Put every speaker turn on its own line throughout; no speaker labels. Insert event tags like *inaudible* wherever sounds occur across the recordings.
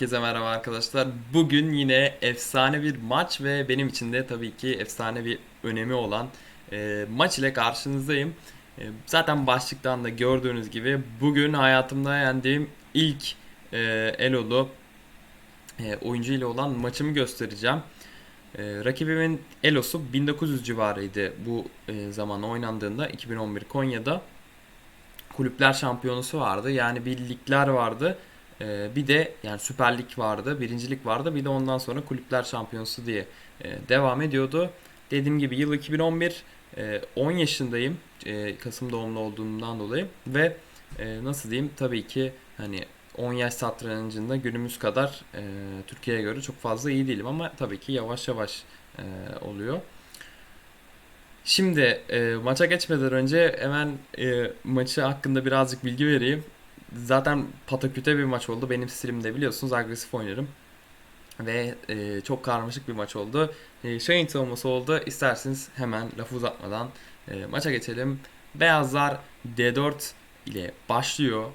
Herkese merhaba arkadaşlar. Bugün yine efsane bir maç ve benim için de tabii ki efsane bir önemi olan e, maç ile karşınızdayım. E, zaten başlıktan da gördüğünüz gibi bugün hayatımda yendiğim ilk e, Elolu e, oyuncu ile olan maçımı göstereceğim. E, rakibimin Elosu 1900 civarıydı bu e, zaman oynandığında 2011 Konya'da. Kulüpler şampiyonusu vardı. Yani bir ligler vardı. Ee, bir de yani Süper Lig vardı, birincilik vardı. Bir de ondan sonra Kulüpler Şampiyonası diye e, devam ediyordu. Dediğim gibi yıl 2011, e, 10 yaşındayım. E, Kasım doğumlu olduğumdan dolayı ve e, nasıl diyeyim tabii ki hani 10 yaş satrancında günümüz kadar e, Türkiye'ye göre çok fazla iyi değilim ama tabii ki yavaş yavaş e, oluyor. Şimdi e, maça geçmeden önce hemen e, maçı hakkında birazcık bilgi vereyim. Zaten pataküte bir maç oldu. Benim stilimde biliyorsunuz agresif oynarım. Ve e, çok karmaşık bir maç oldu. E, Shane savunması oldu. İsterseniz hemen lafı uzatmadan e, maça geçelim. Beyazlar D4 ile başlıyor.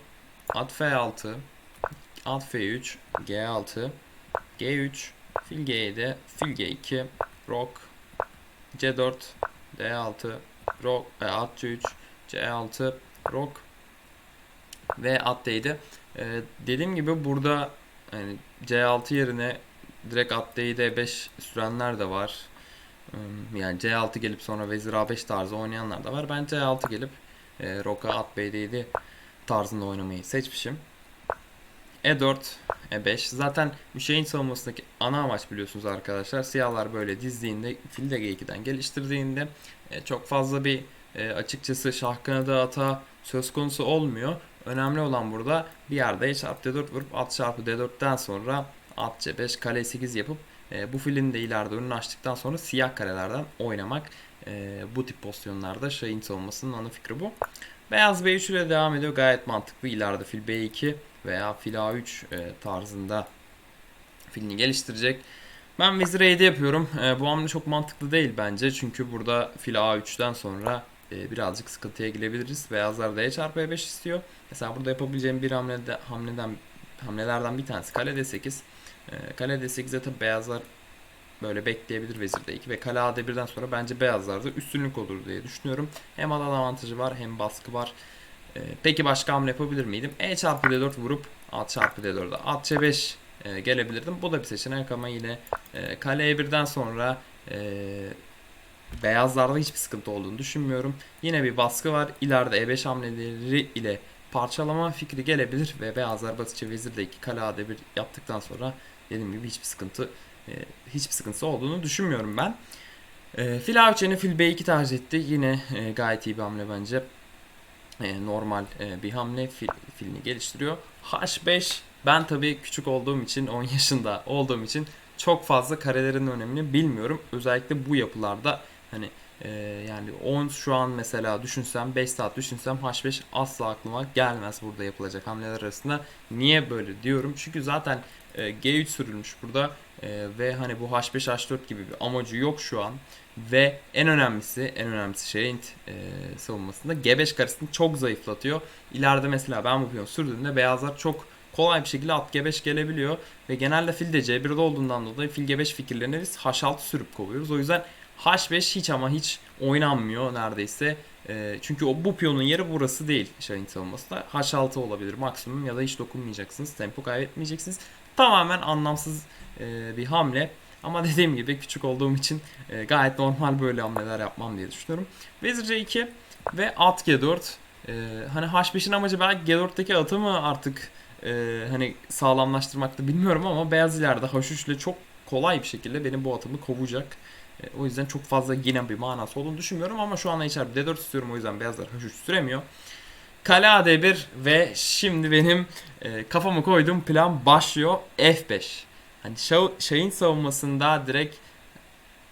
At F6, at F3, G6, G3, fil G7, fil G2, Rock, C4, D6, Rock, e, at C3, C6, Rock, ve at değdi. Ee, dediğim gibi burada yani C6 yerine direkt at değdi 5 sürenler de var. Hmm, Yani C6 gelip sonra vezir A5 tarzı oynayanlar da var. Ben C6 gelip e, Roka at B7 tarzında oynamayı seçmişim. E4, E5. Zaten Hüseyin savunmasındaki ana amaç biliyorsunuz arkadaşlar. Siyahlar böyle dizdiğinde, fil de G2'den geliştirdiğinde e, çok fazla bir e, açıkçası şah kanadı ata söz konusu olmuyor. Önemli olan burada bir yerde E çarpı D4 vurup at çarpı D4'ten sonra at C5 kale 8 yapıp e, bu filin de ileride önünü açtıktan sonra siyah karelerden oynamak. E, bu tip pozisyonlarda Şahin savunmasının ana fikri bu. Beyaz B3 ile devam ediyor. Gayet mantıklı. İleride fil B2 veya fil A3 e, tarzında filini geliştirecek. Ben vezir E7 yapıyorum. E, bu hamle çok mantıklı değil bence. Çünkü burada fil A3'ten sonra e, birazcık sıkıntıya girebiliriz. Beyazlar D çarpı E5 istiyor. Mesela burada yapabileceğim bir hamlede, hamleden hamlelerden bir tanesi kale D8. E, kale D8'e tabi beyazlar böyle bekleyebilir vezir D2 ve kale A1'den sonra bence beyazlarda üstünlük olur diye düşünüyorum. Hem alan avantajı var hem baskı var. E, peki başka hamle yapabilir miydim? E çarpı D4 vurup at çarpı D4'e at C5 e, gelebilirdim. Bu da bir seçenek ama yine e, kale E1'den sonra beyazlarda hiçbir sıkıntı olduğunu düşünmüyorum. Yine bir baskı var. İleride E5 hamleleri ile parçalama fikri gelebilir ve beyazlar basitçe vezir de 2 kale A1 yaptıktan sonra dediğim gibi hiçbir sıkıntı e, hiçbir sıkıntısı olduğunu düşünmüyorum ben. E, fil A3'eni fil B2 tercih etti. Yine e, gayet iyi bir hamle bence. E, normal e, bir hamle fil, filini geliştiriyor. H5 ben tabii küçük olduğum için 10 *laughs* yaşında olduğum için çok fazla karelerin önemini bilmiyorum. Özellikle bu yapılarda hani e, yani 10 şu an mesela düşünsem 5 saat düşünsem H5 asla aklıma gelmez burada yapılacak hamleler arasında. Niye böyle diyorum? Çünkü zaten e, G3 sürülmüş burada e, ve hani bu H5 H4 gibi bir amacı yok şu an. Ve en önemlisi en önemlisi şeyin e, savunmasında G5 karesini çok zayıflatıyor. İleride mesela ben bu piyon sürdüğümde beyazlar çok kolay bir şekilde at G5 gelebiliyor. Ve genelde fil de C1'de olduğundan dolayı fil G5 fikirlerini biz H6 sürüp kovuyoruz. O yüzden H5 hiç ama hiç oynanmıyor neredeyse. E, çünkü o bu piyonun yeri burası değil Şahin savunmasında. H6 olabilir maksimum ya da hiç dokunmayacaksınız. Tempo kaybetmeyeceksiniz. Tamamen anlamsız e, bir hamle. Ama dediğim gibi küçük olduğum için e, gayet normal böyle hamleler yapmam diye düşünüyorum. Vezir C2 ve at G4. E, hani H5'in amacı belki G4'teki atı mı artık e, hani sağlamlaştırmakta bilmiyorum ama beyaz ileride H3 ile çok kolay bir şekilde benim bu atımı kovacak. E, o yüzden çok fazla yine bir manası olduğunu düşünmüyorum ama şu anda içeride D4 istiyorum o yüzden beyazlar H3 süremiyor. Kale AD1 ve şimdi benim e, kafamı koyduğum plan başlıyor F5. Hani Şahin savunmasında direkt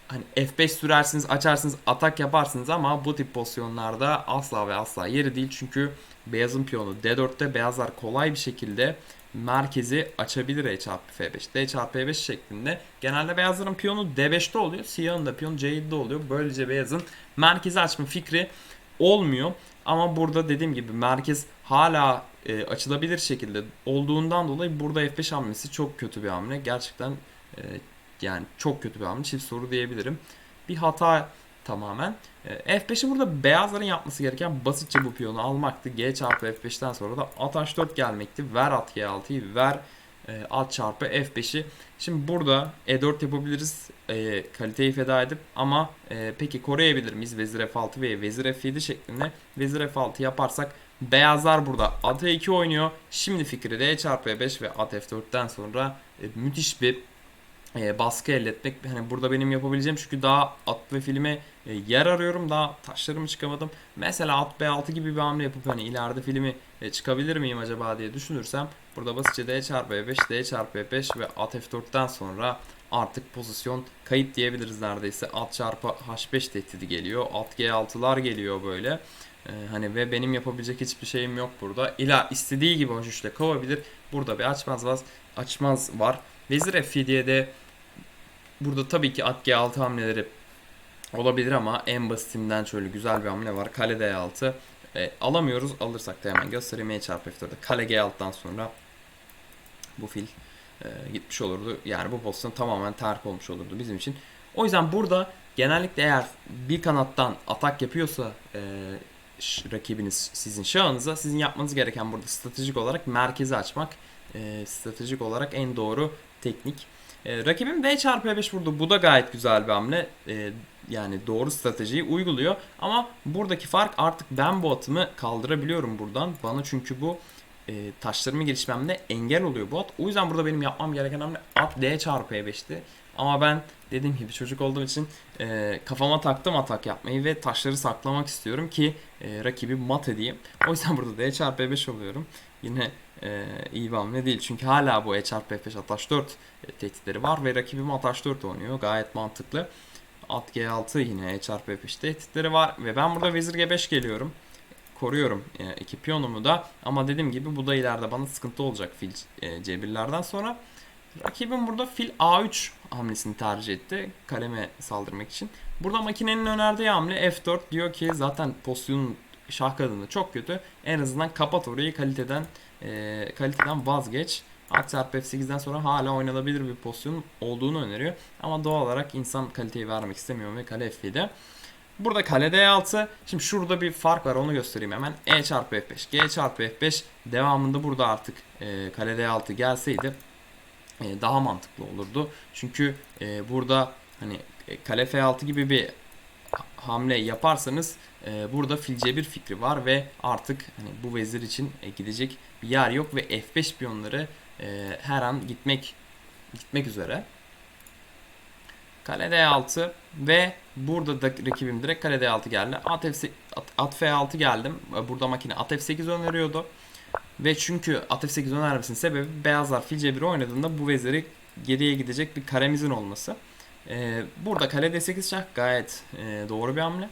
hani F5 sürersiniz, açarsınız, atak yaparsınız ama bu tip pozisyonlarda asla ve asla yeri değil. Çünkü beyazın piyonu D4'te beyazlar kolay bir şekilde merkezi açabilir E çarpı F5, D çarpı E5 şeklinde. Genelde beyazların piyonu D5'te oluyor, siyahın da piyonu C7'de oluyor. Böylece beyazın merkezi açma fikri olmuyor. Ama burada dediğim gibi merkez hala e, açılabilir şekilde olduğundan dolayı burada F5 hamlesi çok kötü bir hamle. Gerçekten e, yani çok kötü bir hamle. Çift soru diyebilirim. Bir hata tamamen. E, F5'i burada beyazların yapması gereken basitçe bu piyonu almaktı. G çarpı F5'ten sonra da at H4 gelmekti. Ver at G6'yı ver e, at çarpı F5'i. Şimdi burada E4 yapabiliriz e, kaliteyi feda edip ama e, peki koruyabilir miyiz vezir F6 ve vezir F7 şeklinde vezir F6 yaparsak beyazlar burada at E2 oynuyor. Şimdi fikri D çarpı E5 ve at F4'ten sonra e, müthiş bir e, baskı elde etmek. Hani burada benim yapabileceğim çünkü daha at ve filme e, yer arıyorum. Daha taşlarımı çıkamadım. Mesela at B6 gibi bir hamle yapıp hani ileride filmi e, çıkabilir miyim acaba diye düşünürsem burada basitçe D çarpı E5, D çarpı E5 ve at F4'ten sonra artık pozisyon kayıp diyebiliriz neredeyse. At çarpı H5 tehdidi geliyor. At G6'lar geliyor böyle. Ee, hani ve benim yapabilecek hiçbir şeyim yok burada. İla istediği gibi hoşuşla kovabilir. Burada bir açmaz var. Açmaz var. Vezir F7'ye de burada tabii ki at G6 hamleleri olabilir ama en basitinden şöyle güzel bir hamle var. Kale D6. E, alamıyoruz. Alırsak da hemen göstereyim. E çarpı F4'de. Kale G6'dan sonra bu fil e, gitmiş olurdu. Yani bu pozisyon tamamen terk olmuş olurdu bizim için. O yüzden burada genellikle eğer bir kanattan atak yapıyorsa e, rakibiniz sizin şahınıza sizin yapmanız gereken burada stratejik olarak merkezi açmak. E, stratejik olarak en doğru teknik. E, rakibim D çarpı E5 burada. Bu da gayet güzel bir hamle. E, yani doğru stratejiyi uyguluyor. Ama buradaki fark artık ben bu atımı kaldırabiliyorum buradan. Bana çünkü bu e, taşlarımı gelişmemde engel oluyor bu at. O yüzden burada benim yapmam gereken hamle at D çarpı E5'ti. Ama ben dediğim gibi çocuk olduğum için e, kafama taktım atak yapmayı ve taşları saklamak istiyorum ki e, rakibi mat edeyim. O yüzden burada D çarpı E5 oluyorum. Yine e, iyi bir hamle değil. Çünkü hala bu E çarpı F5 at H4 e, tehditleri var ve rakibim at H4 oynuyor. Gayet mantıklı. At G6 yine çarpı F5 tehditleri var ve ben burada vezir G5 geliyorum. Koruyorum e, iki piyonumu da ama dediğim gibi bu da ileride bana sıkıntı olacak fil e, C1'lerden sonra. Rakibim burada fil A3 hamlesini tercih etti kaleme saldırmak için. Burada makinenin önerdiği hamle F4 diyor ki zaten pozisyonun şah kadını çok kötü. En azından kapat orayı kaliteden e, kaliteden vazgeç. Çarpı F8'den sonra hala oynanabilir bir pozisyon olduğunu öneriyor. Ama doğal olarak insan kaliteyi vermek istemiyor ve kale F7. Burada kale D6. Şimdi şurada bir fark var onu göstereyim hemen. E çarpı F5, G çarpı F5 devamında burada artık e, kale D6 gelseydi e, daha mantıklı olurdu. Çünkü e, burada hani e, kale F6 gibi bir ha- hamle yaparsanız e, burada fil C1 fikri var ve artık hani bu vezir için e, gidecek bir yer yok ve F5 piyonları e, her an gitmek gitmek üzere. Kale D6 ve burada da rakibim direkt kale D6 geldi. At, F8, at, at F6 geldim. E, Burada makine at F8 öneriyordu. Ve çünkü at F8 önermesinin sebebi beyazlar fil C1 oynadığında bu veziri geriye gidecek bir karemizin olması. Ee, burada kale D8 şah gayet e, doğru bir hamle.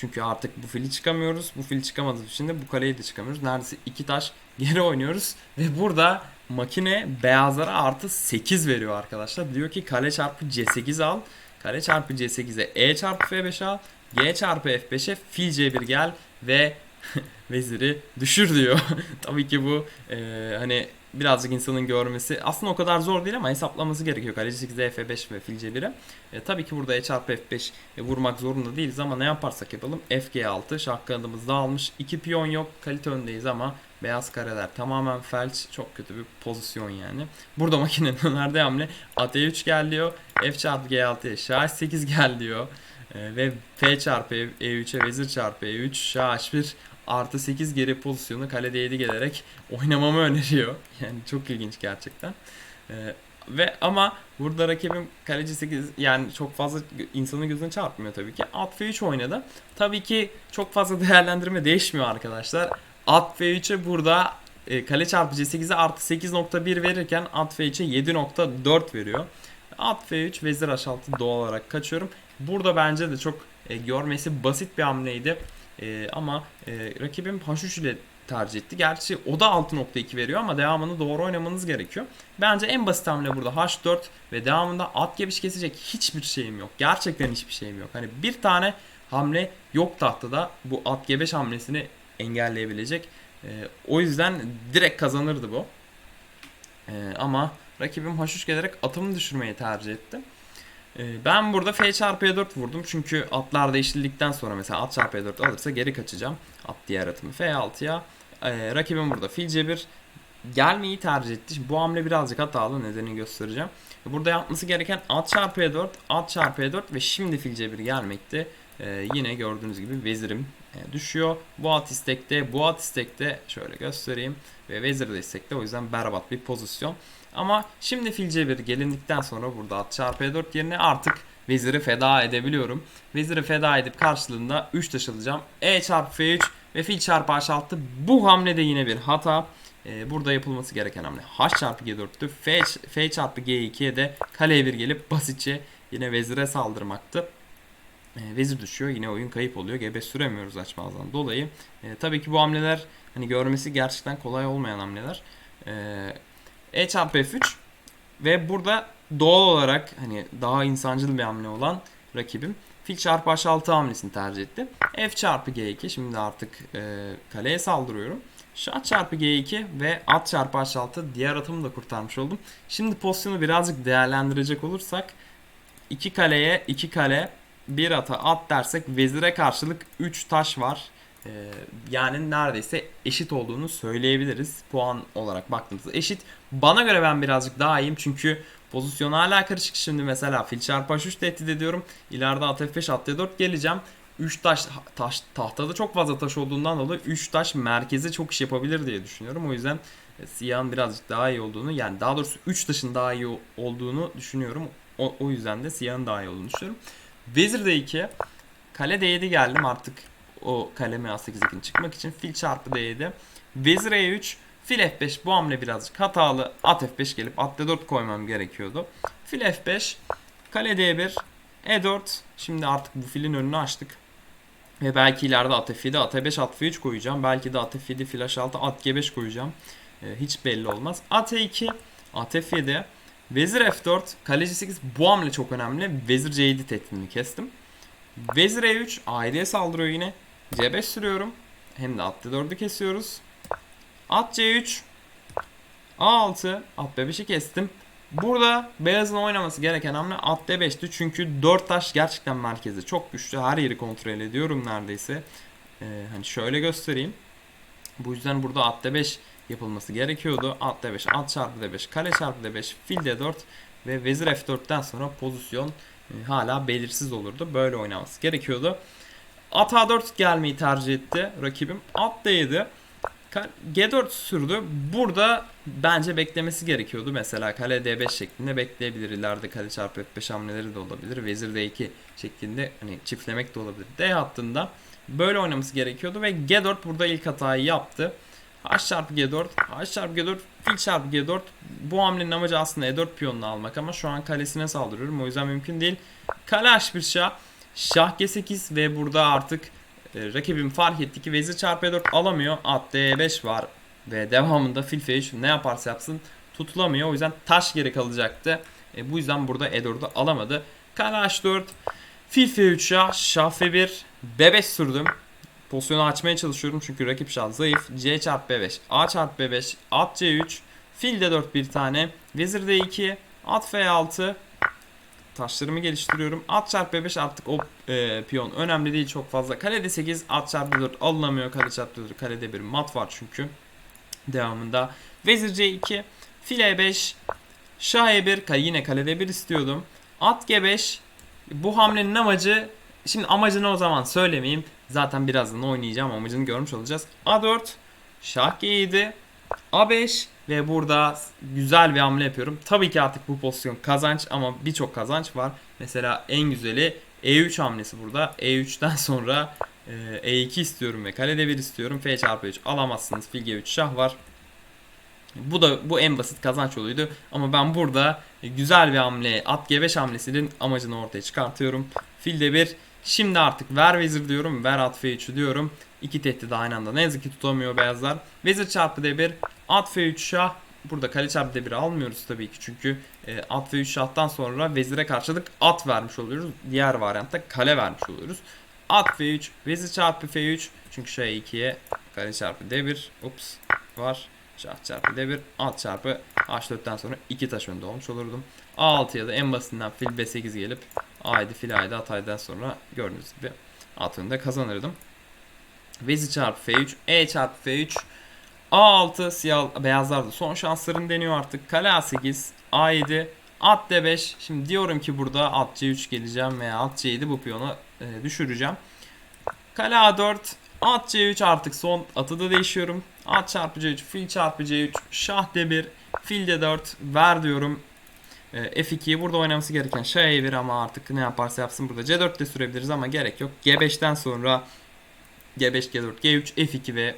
Çünkü artık bu fili çıkamıyoruz. Bu fili çıkamadığımız için de bu kaleyi de çıkamıyoruz. Neredeyse iki taş *laughs* geri oynuyoruz. Ve burada makine beyazlara artı 8 veriyor arkadaşlar. Diyor ki kale çarpı C8 al. Kale çarpı C8'e E çarpı F5 al. G çarpı F5'e fil C1 gel ve *laughs* veziri düşür diyor. *laughs* Tabii ki bu e, hani birazcık insanın görmesi aslında o kadar zor değil ama hesaplaması gerekiyor. Kaleci 8'e F5 ve fil C1'e. E, tabii ki burada E çarpı F5 e, vurmak zorunda değiliz ama ne yaparsak yapalım FG6 şah kanadımız dağılmış. 2 piyon yok kalite öndeyiz ama beyaz kareler tamamen felç. Çok kötü bir pozisyon yani. Burada makinenin *laughs* önerdiği hamle at E3 gel diyor. F çarpı G6'ya şah 8 gel diyor. E, ve F çarpı E3'e vezir çarpı E3 şah H1 artı 8 geri pozisyonu kalede 7 gelerek oynamamı öneriyor. *laughs* Yani çok ilginç gerçekten. Ee, ve ama burada rakibim kaleci 8 yani çok fazla insanın gözüne çarpmıyor tabii ki. At F3 oynadı. Tabii ki çok fazla *laughs* değerlendirme değişmiyor arkadaşlar. At F3'e burada e, kale çarpı C8'e artı 8.1 verirken at F3'e 7.4 veriyor. At F3 vezir H6 doğal olarak kaçıyorum. Burada bence de çok e, görmesi basit bir hamleydi. E, ama e, rakibim H3 ile tercih etti. Gerçi o da 6.2 veriyor ama devamını doğru oynamanız gerekiyor. Bence en basit hamle burada H4 ve devamında at geviş kesecek hiçbir şeyim yok. Gerçekten hiçbir şeyim yok. Hani bir tane hamle yok tahtada bu at G5 hamlesini engelleyebilecek. E, o yüzden direkt kazanırdı bu. E, ama rakibim H3 gelerek atımı düşürmeyi tercih etti. E, ben burada F çarpı E4 vurdum çünkü atlar değiştirdikten sonra mesela at çarpı E4 alırsa geri kaçacağım. At diğer atımı F6'ya. E, rakibim burada fil C1 gelmeyi tercih etti. Şimdi bu hamle birazcık hatalı nedenini göstereceğim. Burada yapması gereken at çarpı E4, at çarpı E4 ve şimdi fil C1 gelmekti. Ee, yine gördüğünüz gibi vezirim e, düşüyor. Bu at istekte, bu at istekte şöyle göstereyim ve vezir de istekte o yüzden berbat bir pozisyon. Ama şimdi fil C1 gelindikten sonra burada at çarpı E4 yerine artık veziri feda edebiliyorum. Veziri feda edip karşılığında 3 taş alacağım. E çarpı F3 ve fil çarpı H6 bu hamle de yine bir hata. Ee, burada yapılması gereken hamle H çarpı G4'tü. F, F çarpı G2'ye de kaleye bir gelip basitçe yine vezire saldırmaktı. Ee, vezir düşüyor. Yine oyun kayıp oluyor. G5 süremiyoruz açmazdan dolayı. Ee, tabii ki bu hamleler hani görmesi gerçekten kolay olmayan hamleler. Ee, e çarpı F3 ve burada doğal olarak hani daha insancıl bir hamle olan rakibim fil çarpı H6 hamlesini tercih etti. F çarpı G2 şimdi artık e, kaleye saldırıyorum. Şah çarpı G2 ve at çarpı H6 diğer atımı da kurtarmış oldum. Şimdi pozisyonu birazcık değerlendirecek olursak iki kaleye iki kale bir ata at dersek vezire karşılık 3 taş var. Ee, yani neredeyse eşit olduğunu söyleyebiliriz. Puan olarak baktığımızda eşit. Bana göre ben birazcık daha iyiyim çünkü pozisyon hala karışık. Şimdi mesela fil çarpı H3 tehdit ediyorum. İleride at F5 at D4 geleceğim. 3 taş, taş tahtada çok fazla taş olduğundan dolayı 3 taş merkeze çok iş yapabilir diye düşünüyorum. O yüzden e, siyahın birazcık daha iyi olduğunu yani daha doğrusu 3 taşın daha iyi olduğunu düşünüyorum. O, o yüzden de siyahın daha iyi olduğunu düşünüyorum. Vezir D2 kale D7 geldim artık o kalemi A8'e çıkmak için fil çarpı D7 vezir E3 fil F5 bu hamle birazcık hatalı at F5 gelip at D4 koymam gerekiyordu. Fil F5 kale D1 E4 şimdi artık bu filin önünü açtık. Ve belki ileride at F7, at E5, at F3 koyacağım. Belki de at F7, fil H6, at G5 koyacağım. Ee, hiç belli olmaz. At E2, at F7, vezir F4, kaleci 8 bu hamle çok önemli. Vezir C7 tehditini kestim. Vezir E3 aileye saldırıyor yine. C5 sürüyorum. Hem de at D4'ü kesiyoruz. At C3 A6 at B5'i kestim. Burada beyazın oynaması gereken hamle at D5'ti. Çünkü 4 taş gerçekten merkezde çok güçlü. Her yeri kontrol ediyorum neredeyse. Ee, hani şöyle göstereyim. Bu yüzden burada at D5 yapılması gerekiyordu. At D5, at çarpı D5, kale çarpı D5, fil D4 ve vezir F4'ten sonra pozisyon e, hala belirsiz olurdu. Böyle oynaması gerekiyordu. At A4 gelmeyi tercih etti rakibim. At D7. G4 sürdü. Burada bence beklemesi gerekiyordu. Mesela kale D5 şeklinde bekleyebilir. İleride kale çarpı F5 hamleleri de olabilir. Vezir D2 şeklinde hani çiftlemek de olabilir. D hattında böyle oynaması gerekiyordu ve G4 burada ilk hatayı yaptı. H çarpı G4, H çarpı G4, fil çarpı G4. Bu hamlenin amacı aslında E4 piyonunu almak ama şu an kalesine saldırıyorum. O yüzden mümkün değil. Kale H1 şah, şah G8 ve burada artık e, rakibim fark etti ki vezir çarpı E4 alamıyor. At D5 var ve devamında fil F3 ne yaparsa yapsın tutulamıyor. O yüzden taş geri kalacaktı. E, bu yüzden burada E4'ü alamadı. Kale H4, fil F3 şah, şah F1, B5 sürdüm. Pozisyonu açmaya çalışıyorum çünkü rakip şah zayıf. C çarpı B5, A çarpı B5, at C3, fil D4 bir tane, vezir D2, at F6, taşlarımı geliştiriyorum. At çarpı B5 artık o e, piyon önemli değil çok fazla. Kalede 8 at çarpı 4 alınamıyor. Kale çarpı 4 kalede bir mat var çünkü. Devamında vezir C2 fil E5 şah E1 yine kalede 1 istiyordum. At G5 bu hamlenin amacı şimdi amacını o zaman söylemeyeyim. Zaten birazdan oynayacağım amacını görmüş olacağız. A4 şah G7 A5 ve burada güzel bir hamle yapıyorum. Tabii ki artık bu pozisyon kazanç ama birçok kazanç var. Mesela en güzeli E3 hamlesi burada. E3'ten *laughs* sonra E2 istiyorum ve kalede 1 istiyorum. F çarpı 3 alamazsınız. Fil G3 şah var. Bu da bu en basit kazanç yoluydu. Ama ben burada güzel bir hamle at G5 hamlesinin amacını ortaya çıkartıyorum. Fil de 1 Şimdi artık ver vezir diyorum. Ver at F3 diyorum. İki tehdit aynı anda. Ne yazık ki tutamıyor beyazlar. Vezir çarpı D1. At F3 şah. Burada kale çarpı D1 almıyoruz tabii ki. Çünkü e, at F3 şahtan sonra vezire karşılık at vermiş oluyoruz. Diğer varyantta kale vermiş oluyoruz. At F3. Vezir çarpı F3. Çünkü şah 2'ye Kare çarpı D1. Ups. Var. Şah çarpı D1. At çarpı H4'ten sonra 2 taş önde olmuş olurdum. A6'ya da en basitinden fil B8 gelip A'ydı fil A'ydı Atay'dan sonra gördüğünüz gibi at önünde kazanırdım. Vezi çarpı F3. E çarpı F3. A6 siyah beyazlar da son şanslarını deniyor artık. Kale A8. A7. At D5. Şimdi diyorum ki burada at C3 geleceğim veya at C7 bu piyonu e, düşüreceğim. Kale A4. At C3 artık son atı da değişiyorum. At çarpı C3. Fil çarpı C3. Şah D1. Fil D4. Ver diyorum. E, F2'yi burada oynaması gereken Şah E1 ama artık ne yaparsa yapsın burada. C4 de sürebiliriz ama gerek yok. G5'ten sonra G5, G4, G3, F2 ve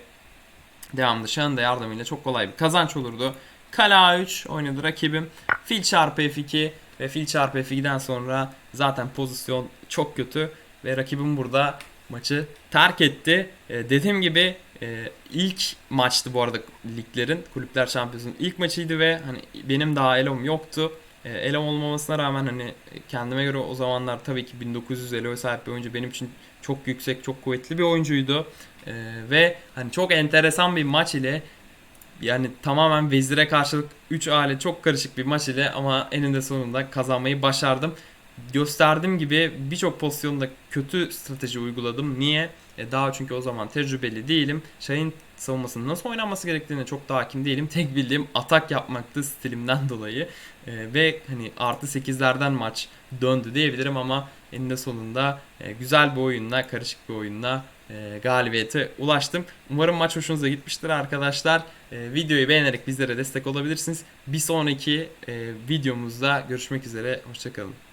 devamlı Şah'ın da yardımıyla çok kolay bir kazanç olurdu. Kale A3 oynadı rakibim. Fil çarpı F2 ve fil çarpı F2'den sonra zaten pozisyon çok kötü ve rakibim burada maçı terk etti. E, dediğim gibi e, ilk maçtı bu arada liglerin kulüpler şampiyonunun ilk maçıydı ve hani benim daha elom yoktu. E, elom olmamasına rağmen hani kendime göre o zamanlar tabii ki 1900 eloya sahip bir oyuncu benim için çok yüksek, çok kuvvetli bir oyuncuydu. E, ve hani çok enteresan bir maç ile yani tamamen vezire karşılık 3 aile çok karışık bir maç ile ama eninde sonunda kazanmayı başardım. Gösterdiğim gibi birçok pozisyonda kötü strateji uyguladım. Niye? E daha çünkü o zaman tecrübeli değilim. Şahin savunmasının nasıl oynanması gerektiğine çok da hakim değilim. Tek bildiğim atak yapmaktı stilimden dolayı. E, ve hani artı 8'lerden maç döndü diyebilirim ama eninde sonunda e, güzel bir oyunla, karışık bir oyunla e, galibiyete ulaştım. Umarım maç hoşunuza gitmiştir arkadaşlar. E, videoyu beğenerek bizlere destek olabilirsiniz. Bir sonraki e, videomuzda görüşmek üzere. Hoşçakalın.